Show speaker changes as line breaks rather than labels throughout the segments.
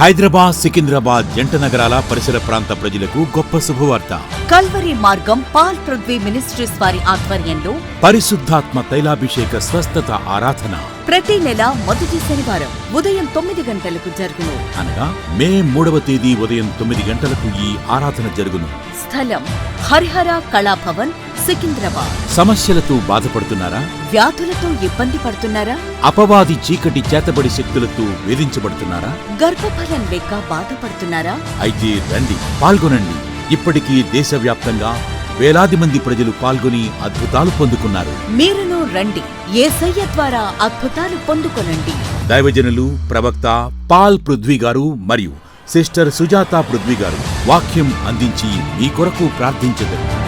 హైదరాబాద్ సికింద్రాబాద్ జంట నగరాల పరిసర ప్రాంత ప్రజలకు గొప్ప శుభవార్త.
కల్వరి మార్గం పాల్ పృథ్వీ మినిస్ట్రీస్ వారి ఆధ్వర్యంలో
పరిశుద్ధాత్మ తైలాభిషేక స్వస్థత ఆరాధన.
ప్రతి నెల మొదటి శనివారం ఉదయం తొమ్మిది గంటలకు జరుగును.
అనగా మే మూడవ తేదీ ఉదయం తొమ్మిది గంటలకు ఈ ఆరాధన జరుగును.
స్థలం హరిహర కళాభవన్ సికింద్రాబాద్.
సమస్యలతో బాధపడుతున్నారా?
వ్యాధులతో ఇబ్బంది పడుతున్నారా?
అపవాది చీకటి చేతబడి శక్తులతో వేధించబడుతున్నారా?
గర్భఫలం లేక బాధపడుతున్నారా?
అయితే రండి పాల్గొనండి. ఇప్పటికీ దేశవ్యాప్తంగా వేలాది మంది ప్రజలు పాల్గొని అద్భుతాలు పొందుకున్నారు.
మీరును రండి. ఏసయ్య ద్వారా అద్భుతాలు పొందుకొనండి.
దైవజనులు ప్రవక్త పాల్ పృథ్వీ గారు మరియు సిస్టర్ సుజాత పృథ్వీ గారు వాక్యం అందించి మీ కొరకు ప్రార్థించగలరు.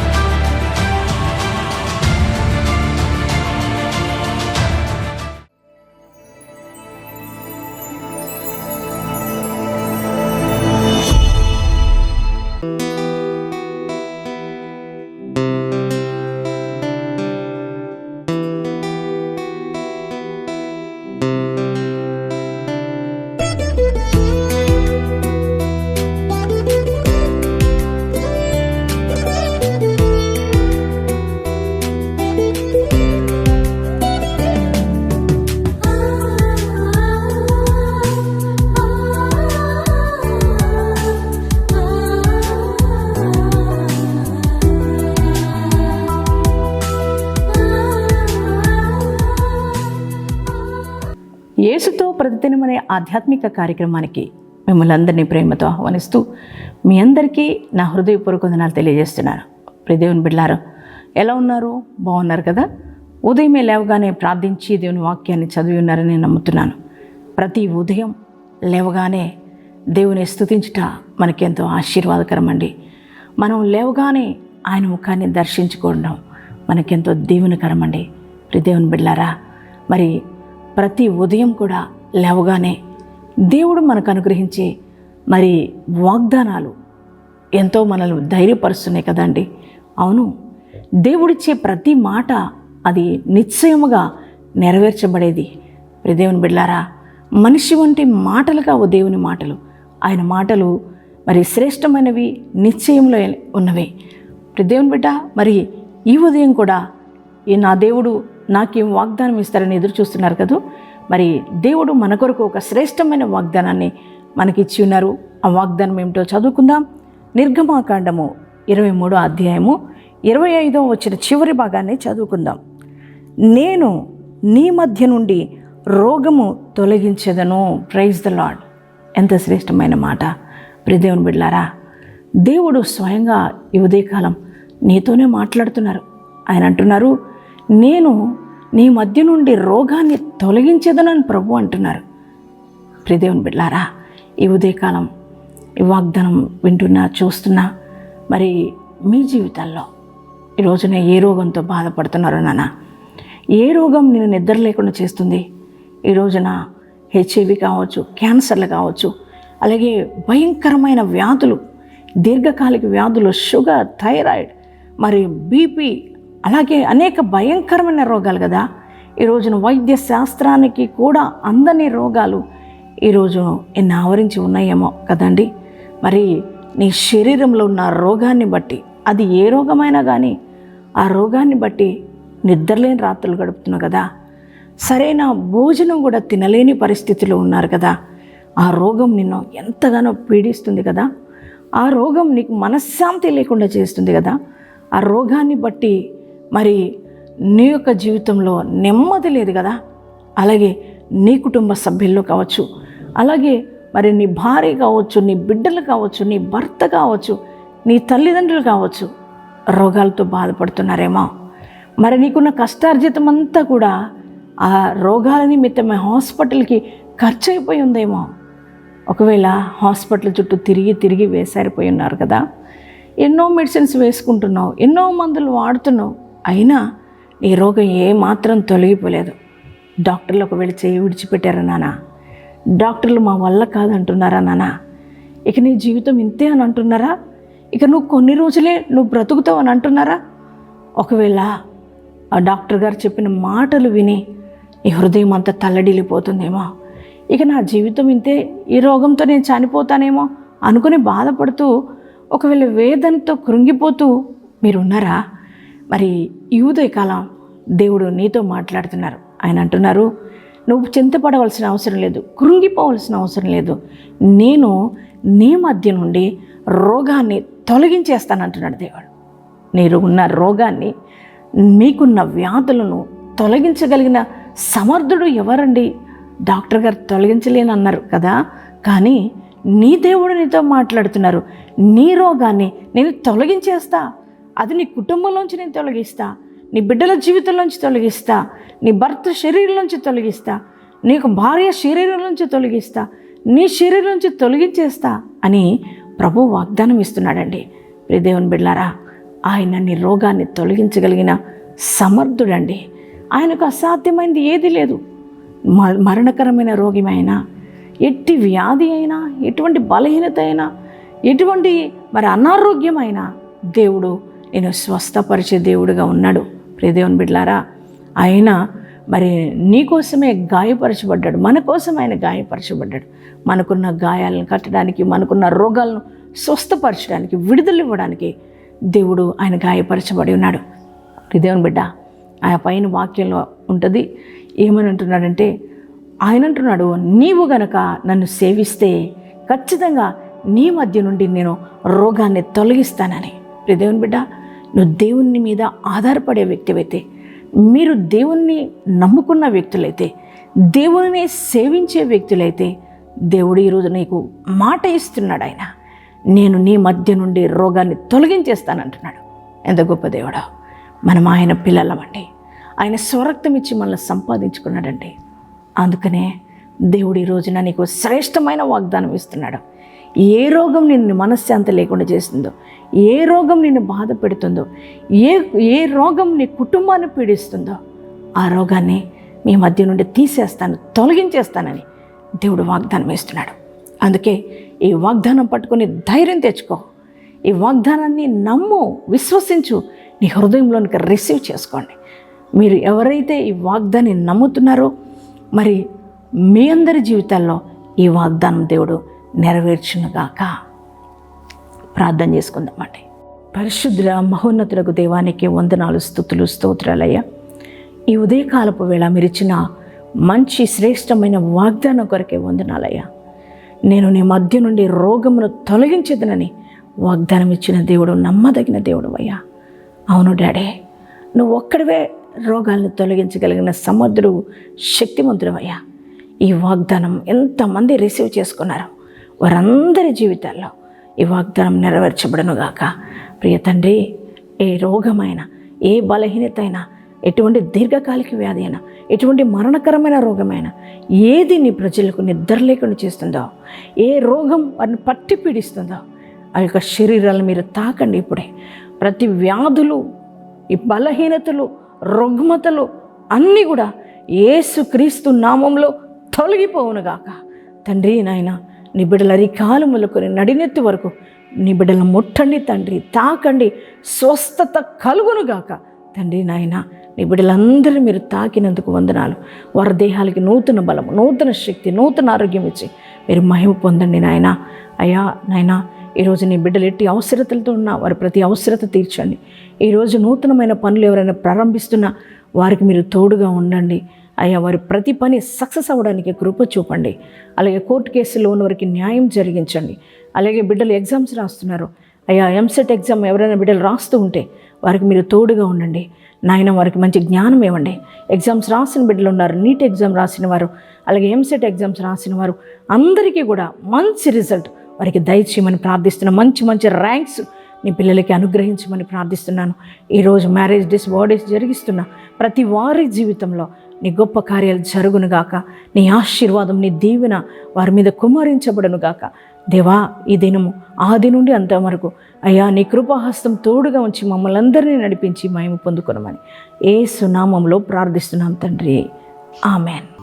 యేసుతో ప్రతిదినమనే ఆధ్యాత్మిక కార్యక్రమానికి మిమ్మల్ని అందరినీ ప్రేమతో ఆహ్వానిస్తూ మీ అందరికీ నా హృదయపూర్వక వందనాలు తెలియజేస్తున్నాను. ప్రియదేవుని బిడ్డారు ఎలా ఉన్నారు? బాగున్నారు కదా? ఉదయమే లేవగానే ప్రార్థించి దేవుని వాక్యాన్ని చదివి ఉన్నారని నమ్ముతున్నాను. ప్రతి ఉదయం లేవగానే దేవుని స్థుతించుట మనకెంతో ఆశీర్వాదకరం అండి మనం లేవగానే ఆయన ముఖాన్ని దర్శించుకోవడం మనకెంతో దీవెనకరం అండి దేవుని బిడ్డారా మరి ప్రతి ఉదయం కూడా లేవగానే దేవుడు మనకు అనుగ్రహించే మరి వాగ్దానాలు ఎంతో మనల్ని ధైర్యపరుస్తున్నాయి కదండి. అవును దేవుడిచ్చే ప్రతి మాట అది నిశ్చయముగా నెరవేర్చబడేది. దేవుని బిడ్లారా మనిషి వంటి మాటలు కావు దేవుని మాటలు. ఆయన మాటలు మరి శ్రేష్టమైనవి నిశ్చయంలో ఉన్నవి. దేవుని బిడ్డ మరి ఈ ఉదయం కూడా ఈ నా దేవుడు నాకేం వాగ్దానం ఇస్తారని ఎదురు చూస్తున్నారు కదా? మరి దేవుడు మన కొరకు ఒక శ్రేష్టమైన వాగ్దానాన్ని మనకిచ్చి ఉన్నారు. ఆ వాగ్దానం ఏమిటో చదువుకుందాం. నిర్గమాకాండము ఇరవై మూడో అధ్యాయము ఇరవై ఐదో వచ్చిన చివరి భాగాన్ని చదువుకుందాం. నేను నీ మధ్య నుండి రోగము తొలగించదను. ప్రైజ్ ద లాడ్ ఎంత శ్రేష్టమైన మాట. ప్రిదేవుని బిడ్లారా దేవుడు స్వయంగా ఈ ఉదయకాలం నీతోనే మాట్లాడుతున్నారు. ఆయన అంటున్నారు నేను నీ మధ్య నుండి రోగాన్ని తొలగించేదనని ప్రభు అంటున్నారు. ప్రిదేవుని బిడ్లారా ఈ ఉదయకాలం ఈ వాగ్దానం వింటున్నా చూస్తున్నా మరి మీ జీవితాల్లో ఈ రోజున ఏ రోగంతో బాధపడుతున్నారో నాన్న? ఏ రోగం నేను నిద్ర లేకుండా చేస్తుంది? ఈ రోజున హెచ్ఐవి కావచ్చు క్యాన్సర్లు కావచ్చు అలాగే భయంకరమైన వ్యాధులు దీర్ఘకాలిక వ్యాధులు షుగర్ థైరాయిడ్ మరి బీపీ అలాగే అనేక భయంకరమైన రోగాలు కదా. ఈ రోజున వైద్య శాస్త్రానికి కూడా అందని రోగాలు ఈరోజు ఎన్ని ఆవరించి ఉన్నాయేమో కదండి. మరి నీ శరీరంలో ఉన్న రోగాన్ని బట్టి అది ఏ రోగమైనా కానీ ఆ రోగాన్ని బట్టి నిద్రలేని రాత్రులు గడుపుతున్నావు కదా. సరైన భోజనం కూడా తినలేని పరిస్థితిలో ఉన్నారు కదా. ఆ రోగం నిన్ను ఎంతగానో పీడిస్తుంది కదా. ఆ రోగం నీకు మనశ్శాంతి లేకుండా చేస్తుంది కదా. ఆ రోగాన్ని బట్టి మరి నీ యొక్క జీవితంలో నెమ్మది లేదు కదా? అలాగే నీ కుటుంబ సభ్యుల్లో కావచ్చు అలాగే మరి నీ భార్య కావచ్చు నీ బిడ్డలు కావచ్చు నీ భర్త కావచ్చు నీ తల్లిదండ్రులు కావచ్చు రోగాలతో బాధపడుతున్నారేమో. మరి నీకున్న కష్టార్జితం అంతా కూడా ఆ రోగాల నిమిత్తమే హాస్పిటల్కి ఖర్చు అయిపోయి ఉందేమో. ఒకవేళ హాస్పిటల్ చుట్టూ తిరిగి తిరిగి వేసారిపోయి ఉన్నారు కదా? ఎన్నో మెడిసిన్స్ వేసుకుంటున్నావు ఎన్నో మందులు వాడుతున్నావు అయినా నీ రోగం ఏమాత్రం తొలగిపోలేదు. డాక్టర్లు ఒకవేళ చేయి విడిచిపెట్టారా నానా? డాక్టర్లు మా వల్ల కాదంటున్నారా నానా? ఇక నీ జీవితం ఇంతే అని అంటున్నారా? ఇక నువ్వు కొన్ని రోజులే నువ్వు బ్రతుకుతావు అని అంటున్నారా? ఒకవేళ ఆ డాక్టర్ గారు చెప్పిన మాటలు విని నీ హృదయం అంతా తల్లడిల్లిపోతుందేమో. ఇక నా జీవితం ఇంతే ఈ రోగంతో నేను చనిపోతానేమో అనుకుని బాధపడుతూ ఒకవేళ వేదనతో కృంగిపోతూ మీరు ఉన్నారా మరి యూదయకాలం దేవుడు నీతో మాట్లాడుతున్నారు. ఆయన అంటున్నారు నువ్వు చింతపడవలసిన అవసరం లేదు కృంగిపోవలసిన అవసరం లేదు. నేను నీ మధ్య నుండి రోగాన్ని తొలగించేస్తానంటున్నాడు దేవుడు. మీరు ఉన్న రోగాన్ని మీకున్న వ్యాధులను తొలగించగలిగిన సమర్థుడు ఎవరండి? డాక్టర్ గారు తొలగించలేనన్నారు కదా కానీ నీ దేవుడు నీతో మాట్లాడుతున్నారు. నీ రోగాన్ని నేను తొలగించేస్తా. అది నీ కుటుంబంలోంచి నేను తొలగిస్తా. నీ బిడ్డల జీవితంలోంచి తొలగిస్తా. నీ భర్త శరీరం నుంచి తొలగిస్తా. నీకు భార్య శరీరం నుంచి తొలగిస్తా. నీ శరీరం నుంచి తొలగించేస్తా అని ప్రభు వాగ్దానం ఇస్తున్నాడండి. ప్రియ దేవుని బిడ్లారా ఆయన నీ రోగాన్ని తొలగించగలిగిన సమర్థుడండి. ఆయనకు అసాధ్యమైనది ఏది లేదు. మ- మరణకరమైన రోగిమైనా ఎట్టి వ్యాధి అయినా ఎటువంటి బలహీనత అయినా ఎటువంటి మరి అనారోగ్యమైనా దేవుడు నేను స్వస్థపరిచే దేవుడుగా ఉన్నాడు. ప్రియదేవుని బిడ్లారా ఆయన మరి నీకోసమే గాయపరచబడ్డాడు. మన కోసం ఆయన గాయపరచబడ్డాడు. మనకున్న గాయాలను కట్టడానికి మనకున్న రోగాలను స్వస్థపరచడానికి విడుదల ఇవ్వడానికి దేవుడు ఆయన గాయపరచబడి ఉన్నాడు. దేవుని బిడ్డ ఆ పైన వాక్యంలో ఉంటుంది ఏమని అంటున్నాడంటే ఆయన అంటున్నాడు నీవు గనక నన్ను సేవిస్తే ఖచ్చితంగా నీ మధ్య నుండి నేను రోగాన్ని తొలగిస్తానని. ప్రియ దేవుని బిడ్డ నువ్వు దేవుని మీద ఆధారపడే వ్యక్తివైతే మీరు దేవుణ్ణి నమ్ముకున్న వ్యక్తులైతే దేవుని సేవించే వ్యక్తులైతే దేవుడు ఈరోజు నీకు మాట ఇస్తున్నాడు ఆయన. నేను నీ మధ్య నుండి రోగాన్ని తొలగించేస్తానంటున్నాడు. ఎంత గొప్ప దేవుడా. మనం ఆయన పిల్లలమండి. ఆయన స్వరక్తం ఇచ్చి మనల్ని సంపాదించుకున్నాడండి. అందుకనే దేవుడు ఈ రోజున నీకు శ్రేష్టమైన వాగ్దానం ఇస్తున్నాడు. ఏ రోగం నిన్ను మనశ్శాంతి లేకుండా చేస్తుందో ఏ రోగం నిన్ను బాధ పెడుతుందో ఏ ఏ రోగం నీ కుటుంబాన్ని పీడిస్తుందో ఆ రోగాన్ని మీ మధ్య నుండి తీసేస్తాను తొలగించేస్తానని దేవుడు వాగ్దానం ఇస్తున్నాడు అందుకే ఈ వాగ్దానం పట్టుకొని ధైర్యం తెచ్చుకో. ఈ వాగ్దానాన్ని నమ్ము విశ్వసించు నీ హృదయంలోనికి రిసీవ్ చేసుకోండి. మీరు ఎవరైతే ఈ వాగ్దాన్ని నమ్ముతున్నారో మరి మీ అందరి జీవితాల్లో ఈ వాగ్దానం దేవుడు నెరవేర్చునుగాక. ప్రార్థన చేసుకుందామండి పరిశుద్ధుల మహోన్నతులకు దేవానికి వందనాలు స్థుతులు స్తోత్రాలయ్యా. ఈ ఉదయకాలపు వేళ మీరు ఇచ్చిన మంచి శ్రేష్టమైన వాగ్దానం కొరకే వందనాలయ్యా. నేను నీ మధ్య నుండి రోగమును తొలగించదనని వాగ్దానం ఇచ్చిన దేవుడు నమ్మదగిన దేవుడు అయ్యా. అవును డాడీ నువ్వు ఒక్కడివే రోగాలను తొలగించగలిగిన సమర్థుడు శక్తిమంతుడు అయ్యా. ఈ వాగ్దానం ఎంతమంది రిసీవ్ చేసుకున్నారో వారందరి జీవితాల్లో ఈ వాగ్దానం నెరవేర్చబడను గాక. ప్రియ తండ్రి ఏ రోగమైన ఏ బలహీనత అయినా ఎటువంటి దీర్ఘకాలిక వ్యాధి అయినా ఎటువంటి మరణకరమైన రోగమైనా ఏది నీ ప్రజలకు నిద్ర లేకుండా చేస్తుందో ఏ రోగం వారిని పట్టి పీడిస్తుందో ఆ యొక్క శరీరాలు మీరు తాకండి ఇప్పుడే. ప్రతి వ్యాధులు ఈ బలహీనతలు రుగ్మతలు అన్నీ కూడా ఏసుక్రీస్తు నామంలో తొలగిపోవునుగాక తండ్రి నాయన నీ బిడ్డల అరికాలు మొదలుకొని నడినెత్తి వరకు నీ బిడ్డల ముట్టండి తండ్రి తాకండి స్వస్థత కలుగునుగాక తండ్రి నాయన నీ బిడ్డలందరూ మీరు తాకినందుకు వందనాలు. వారి దేహాలకి నూతన బలము నూతన శక్తి నూతన ఆరోగ్యం ఇచ్చి మీరు మహిమ పొందండి నాయన. అయ్యా నాయనా ఈరోజు నీ బిడ్డలు ఎట్టి అవసరతలతో ఉన్నా వారి ప్రతి అవసరత తీర్చండి. ఈరోజు నూతనమైన పనులు ఎవరైనా ప్రారంభిస్తున్నా వారికి మీరు తోడుగా ఉండండి. అయ్యా వారి ప్రతి పని సక్సెస్ అవ్వడానికి కృప చూపండి. అలాగే కోర్టు కేసులో ఉన్నవారికి న్యాయం జరిగించండి. అలాగే బిడ్డలు ఎగ్జామ్స్ రాస్తున్నారు. అయ్యా ఎంసెట్ ఎగ్జామ్ ఎవరైనా బిడ్డలు రాస్తూ ఉంటే వారికి మీరు తోడుగా ఉండండి. నాయన వారికి మంచి జ్ఞానం ఇవ్వండి. ఎగ్జామ్స్ రాసిన బిడ్డలు ఉన్నారు. నీట్ ఎగ్జామ్ రాసిన వారు అలాగే ఎంసెట్ ఎగ్జామ్స్ రాసిన వారు అందరికీ కూడా మంచి రిజల్ట్ వారికి దయచేయమని ప్రార్థిస్తున్న. మంచి మంచి ర్యాంక్స్ నీ పిల్లలకి అనుగ్రహించమని ప్రార్థిస్తున్నాను. ఈరోజు మ్యారేజ్ డేస్ బర్త్డేస్ జరిగిస్తున్న ప్రతి వారి జీవితంలో నీ గొప్ప కార్యాలు జరుగునుగాక నీ ఆశీర్వాదం నీ దీవెన వారి మీద కుమ్మరించబడునుగాక దేవా ఈ దినము ఆది నుండి అంత వరకు అయ్యా నీ కృపాహస్తం తోడుగా ఉంచి మమ్మల్ని అందరినీ నడిపించి మేము పొందుకునమని ఏ సునామంలో ప్రార్థిస్తున్నాం తండ్రి. ఆమెన్.